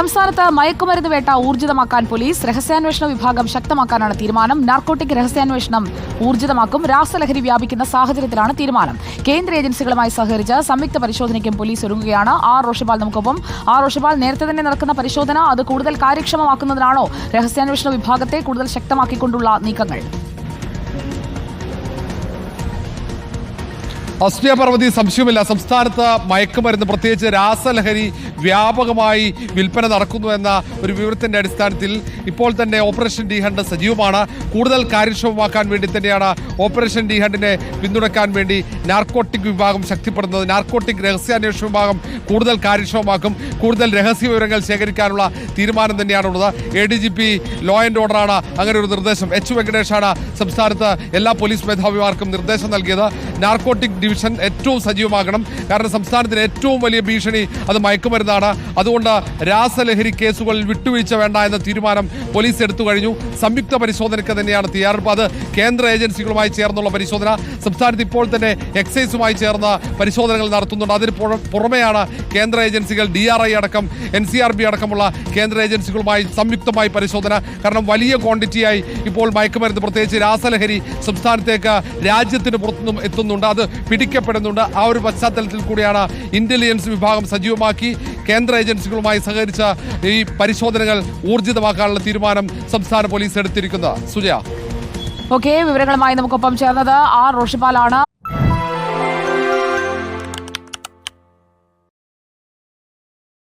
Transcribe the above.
സംസ്ഥാനത്ത് മയക്കുമരുന്ന് വേട്ട ഊർജിതമാക്കാൻ പോലീസ് രഹസ്യാന്വേഷണ വിഭാഗം ശക്തമാക്കാനാണ് തീരുമാനം. നാർക്കോട്ടിക് രഹസ്യാന്വേഷണം ഊർജിതമാക്കും. രാസലഹരി വ്യാപിക്കുന്ന സാഹചര്യത്തിലാണ് തീരുമാനം. കേന്ദ്ര ഏജൻസികളുമായി സഹകരിച്ച് സംയുക്ത പരിശോധനയ്ക്കും പോലീസ് ഒരുങ്ങുകയാണ്. ആർ. റോഷിബാൽ നമുക്കൊപ്പം. ആർ. റോഷിബാൽ നേരത്തെ തന്നെ നടക്കുന്ന പരിശോധന അത് കൂടുതൽ കാര്യക്ഷമമാക്കുന്നതിനാണോ രഹസ്യാന്വേഷണ വിഭാഗത്തെ കൂടുതൽ ശക്തമാക്കിക്കൊണ്ടുള്ള നീക്കങ്ങൾ? അസ്മിയ പർവതി സംശയമില്ല സംസ്ഥാനത്ത് മയക്കുമരുന്ന് പ്രത്യേകിച്ച് രാസലഹരി വ്യാപകമായി വിൽപ്പന നടക്കുന്നു എന്ന ഒരു വിവരത്തിന്റെ അടിസ്ഥാനത്തിൽ ഇപ്പോൾ തന്നെ ഓപ്പറേഷൻ ഡി ഹണ്ട് സജീവമാണ്. കൂടുതൽ കാര്യക്ഷമമാക്കാൻ വേണ്ടി തന്നെയാണ് ഓപ്പറേഷൻ ഡി ഹണ്ടിനെ പിന്തുണയ്ക്കാൻ വേണ്ടി നാർക്കോട്ടിക് വിഭാഗം ശക്തിപ്പെടുന്നത്. നാർക്കോട്ടിക് രഹസ്യാന്വേഷണ വിഭാഗം കൂടുതൽ കാര്യക്ഷമമാക്കും. കൂടുതൽ രഹസ്യ വിവരങ്ങൾ ശേഖരിക്കാനുള്ള തീരുമാനം തന്നെയാണുള്ളത്. A D G P law and ഓർഡറാണ് അങ്ങനെ ഒരു നിർദ്ദേശം. എച്ച് വെങ്കടേഷാണ് സംസ്ഥാനത്ത് എല്ലാ പോലീസ് മേധാവിമാർക്കും നിർദ്ദേശം നൽകിയത്. നാർക്കോട്ടിക് ഡിവിഷൻ ഏറ്റവും സജീവമാകണം. കാരണം സംസ്ഥാനത്തിന് ഏറ്റവും വലിയ ഭീഷണി അത് മയക്കുമരുന്നാണ്. അതുകൊണ്ട് രാസലഹരി കേസുകളിൽ വിട്ടുവീഴ്ച വേണ്ട എന്ന തീരുമാനം പോലീസ് എടുത്തു കഴിഞ്ഞു. സംയുക്ത പരിശോധനയ്ക്ക് തന്നെയാണ് തയ്യാറെടുപ്പ്. അത് കേന്ദ്ര ഏജൻസികളുമായി ചേർന്നുള്ള പരിശോധന. സംസ്ഥാനത്ത് ഇപ്പോൾ തന്നെ എക്സൈസുമായി ചേർന്ന പരിശോധനകൾ നടത്തുന്നുണ്ട്. അതിന് പുറ- പുറമെയാണ് കേന്ദ്ര ഏജൻസികൾ ഡി ആർ ഐ അടക്കം എൻ സി ആർ ബി അടക്കമുള്ള കേന്ദ്ര ഏജൻസികളുമായി സംയുക്തമായി പരിശോധന. കാരണം വലിയ ക്വാണ്ടിറ്റിയായി ഇപ്പോൾ മയക്കുമരുന്ന് പ്രത്യേകിച്ച് രാസലഹരി സംസ്ഥാനത്തേക്ക് രാജ്യത്തിന് പുറത്തുനിന്നും എത്തുന്നുണ്ട്. അത് പിടിക്കപ്പെടുന്നുണ്ട്. ആ ഒരു പശ്ചാത്തലത്തിൽ കൂടിയാണ് ഇന്റലിജൻസ് വിഭാഗം സജീവമാക്കി കേന്ദ്ര ഏജൻസികളുമായി സഹകരിച്ച ഈ പരിശോധനകൾ ഊർജിതമാക്കാനുള്ള തീരുമാനം സംസ്ഥാന പോലീസ് എടുത്തിരിക്കുന്നത്. സുജയ. ഓക്കെ വിവരങ്ങളുമായി നമുക്കൊപ്പം ചേർന്നത് ആർ റോഷിപാലാണ്